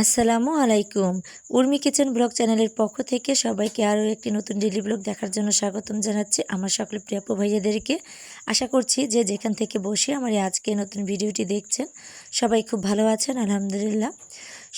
আসসালামু আলাইকুম। Urmi kitchen blog চ্যানেলের পক্ষ থেকে সবাইকে আরও একটি নতুন ডেলি ব্লগ দেখার জন্য স্বাগতম জানাচ্ছি আমার সকল প্রিয়াপু ভাইয়াদেরকে। আশা করছি যে যেখান থেকে বসে আমার আজকে নতুন ভিডিওটি দেখছেন, সবাই খুব ভালো আছেন, আলহামদুলিল্লাহ।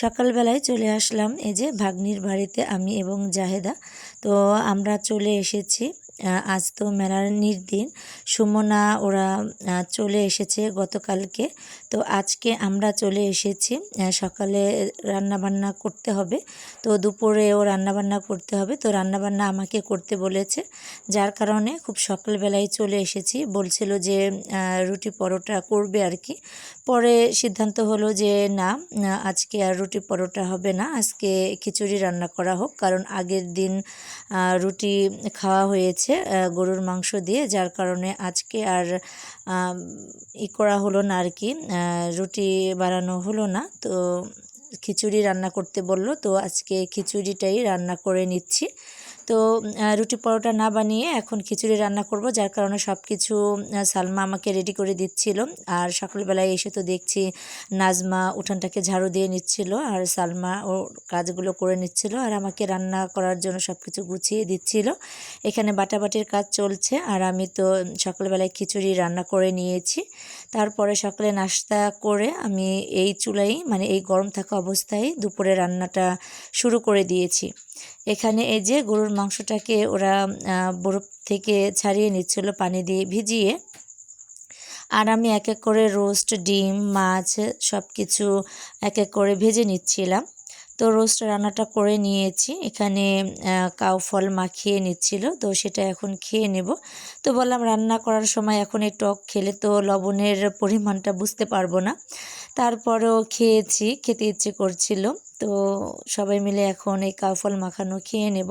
সকালবেলায় চলে আসলাম এই যে ভাগ্নির বাড়িতে আমি এবং জাহেদা। তো আমরা চলে এসেছি আজ তো মেলার দিন। সুমনা, ওরা চলে এসেছে গতকালকে। তো আজকে আমরা চলে এসেছি সকালে রান্না বান্না করতে হবে। তো দুপুরেও রান্না বান্না করতে হবে। তো রান্না বান্না আমাকে করতে বলেছে। যার কারণে খুব সকালবেলায় চলে এসেছি। বলছিল যে রুটি পরোটা করবে আর কি। পরে সিদ্ধান্ত হলো যে, না আজকে আর রুটি পরোটা হবে না। আজকে খিচুড়ি রান্না করা হোক। কারণ আগের দিন রুটি খাওয়া হয়েছে। আহ, গরুর মাংস দিয়ে যার কারণে আজকে আর ই করা হলো না আর কি রুটি বানানো হলো না। তো খিচুড়ি রান্না করতে বলল তো আজকে খিচুড়িটাই রান্না করে নিচ্ছি। তো রুটি পরোটা না বানিয়ে এখন খিচুড়ি রান্না করব, যার কারণে সব কিছু সালমা আমাকে রেডি করে দিচ্ছিল। আর সকালবেলায় এসে তো দেখছি নাজমা উঠানটাকে ঝাড়ু দিয়ে নিচ্ছিল, আর সালমা ও কাজগুলো করে নিচ্ছিল, আর আমাকে রান্না করার জন্য সব কিছু গুছিয়ে দিচ্ছিল। এখানে বাটাবাটির কাজ চলছে, আর আমি তো সকালবেলায় খিচুড়ি রান্না করে নিয়েছি। তারপরে সকালে নাস্তা করে আমি এই চুলাই মানে এই গরম থাকা অবস্থায় দুপুরে রান্নাটা শুরু করে দিয়েছি। এখানে এই যে গরুর মাংসটাকে ওরা বরফ থেকে ছাড়িয়ে নিচ্ছিল পানি দিয়ে ভিজিয়ে। আর আমি এক এক করে রোস্ট, ডিম, মাছ সব কিছু এক এক করে ভেজে নিচ্ছিলাম। তো রোস্ট রান্নাটা করে নিয়েছি। এখানে কাউ ফল মাখিয়ে নিচ্ছিল। তো সেটা এখন খেয়ে নেব। তো বললাম, রান্না করার সময় এখন এই টক খেলে তো লবণের পরিমাণটা বুঝতে পারব না। তারপরেও খেয়েছি, খেতে ইচ্ছে করছিল। তো সবাই মিলে এখন এই কাউ ফল মাখানো খেয়ে নেব।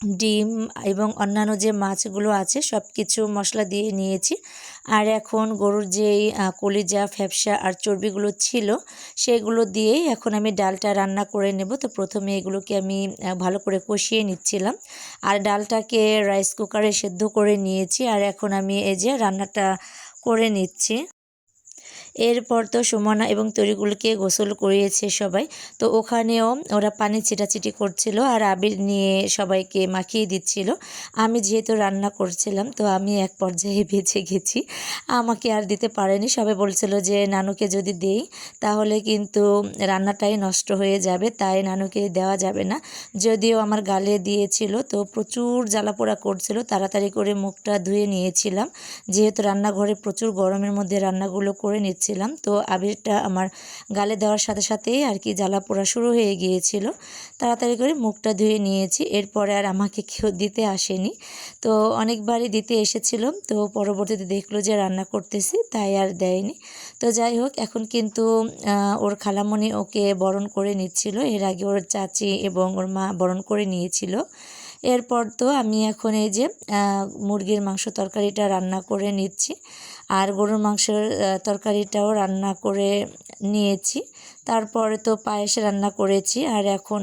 ডিম এবং অন্যান্য যে মাছগুলো আছে সব কিছু মশলা দিয়ে নিয়েছি। আর এখন গরুর যেই কলিজা, ফ্যাপসা আর চর্বিগুলো ছিল, সেগুলো দিয়েই এখন আমি ডালটা রান্না করে নেব। তো প্রথমে এগুলোকে আমি ভালো করে কষিয়ে নিচ্ছিলাম। আর ডালটাকে রাইস কুকারে সেদ্ধ করে নিয়েছি। আর এখন আমি এই যে রান্নাটা করে নিচ্ছি। এরপর তো সুমনা এবং তরিগুলোকে গোসল করিয়েছে সবাই। তো ওখানেও ওরা পানি ছিটাছিটি করছিল আর আবির নিয়ে সবাইকে মাখিয়ে দিচ্ছিল। আমি যেহেতু রান্না করছিলাম, তো আমি এক পর্যায়ে বেঁচে গেছি। আমাকে আর দিতে পারেনি। সবাই বলছিল যে, নানুকে যদি দেই, তাহলে কিন্তু রান্নাটাই নষ্ট হয়ে যাবে, তাই নানুকে দেওয়া যাবে না। যদিও আমার গালে দিয়েছিল, তো প্রচুর জ্বালাপোড়া করছিল। তাড়াতাড়ি করে মুখটা ধুয়ে নিয়েছিলাম। যেহেতু রান্নাঘরে প্রচুর গরমের মধ্যে রান্নাগুলো করে নিচ্ছিলাম তো আবিরটা আমার গালে দেওয়ার সাথে সাথেই আর কি জ্বালা পোড়া শুরু হয়ে গিয়েছিল। তাড়াতাড়ি করে মুখটা ধুয়ে নিয়েছি। এরপরে আর আমাকে কেউ দিতে আসেনি। তো অনেকবারই দিতে এসেছিল। তো পরবর্তীতে দেখল যে রান্না করতেছি, তাই আর দেয়নি। তো যাই হোক, এখন কিন্তু ওর খালামণি ওকে বরণ করে নিচ্ছিল। এর আগে ওর চাচি এবং ওর মা বরণ করে নিয়েছিল। এরপর তো আমি এখন এই যে মুরগির মাংস তরকারিটা রান্না করে নিচ্ছি। আর গরুর মাংসের তরকারিটাও রান্না করে নিয়েছি। তারপরে তো পায়েস রান্না করেছি আর এখন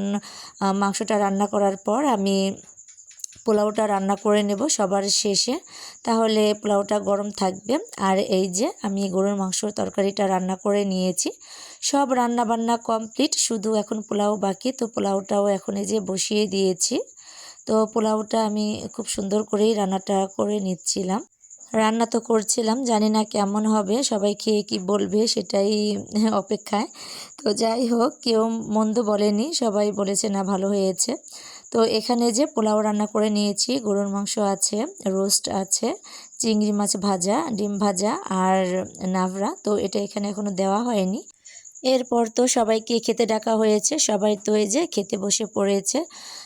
মাংসটা রান্না করার পর আমি পোলাওটা রান্না করে নেব সবার শেষে। তাহলে পোলাওটা গরম থাকবে আর এই যে আমি গরুর মাংসর তরকারিটা রান্না করে নিয়েছি। সব রান্না বান্না কমপ্লিট, শুধু এখন পোলাও বাকি, তো পোলাওটাও এখন এই যে বসিয়ে দিয়েছি। তো পোলাওটা আমি খুব সুন্দর করেই রান্নাটা করে নিচ্ছিলাম। রান্না তো করছিলাম, জানি না কেমন হবে, সবাই খেয়ে কি বলবে সেটাই অপেক্ষায়। তো যাই হোক, কেউ মন্দ বলেনি, সবাই বলেছে না ভালো হয়েছে। তো এখানে যে পোলাও রান্না করে নিয়েছি, গরুর মাংস আছে, রোস্ট আছে, চিংড়ি মাছ ভাজা, ডিম ভাজা আর নাভরা তো এটা এখানে এখনও দেওয়া হয়নি। এরপর তো সবাইকে খেতে ডাকা হয়েছে। সবাই তো এই যে খেতে বসে পড়েছে।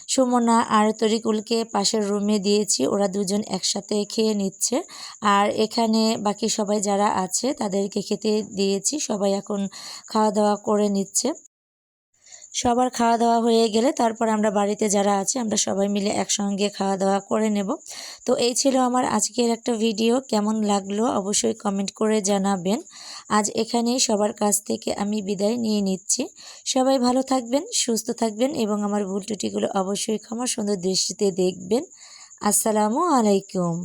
সুমনা আর তরিকুলকে পাশের রুমে দিয়েছি। ওরা দুজন একসাথে খেয়ে নিচ্ছে। আর এখানে বাকি সবাই যারা আছে, তাদেরকে খেতে দিয়েছি। সবাই এখন খাওয়া দাওয়া করে নিচ্ছে। সবার খাওয়া দাওয়া হয়ে গেলে তারপর আমরা বাড়িতে যারা আছে, আমরা সবাই মিলে একসঙ্গে খাওয়া দাওয়া করে নেব। তো এই ছিল আমার আজকের একটা ভিডিও, কেমন লাগল অবশ্যই কমেন্ট করে জানাবেন। আজ এখানেই সবার কাছ থেকে আমি বিদায় নিয়ে নিচ্ছি। সবাই ভালো থাকবেন, সুস্থ থাকবেন এবং আমার ভুল ত্রুটিগুলো অবশ্যই ক্ষমা সুন্দর দৃষ্টিতে দেখবেন। আসসালামু আলাইকুম।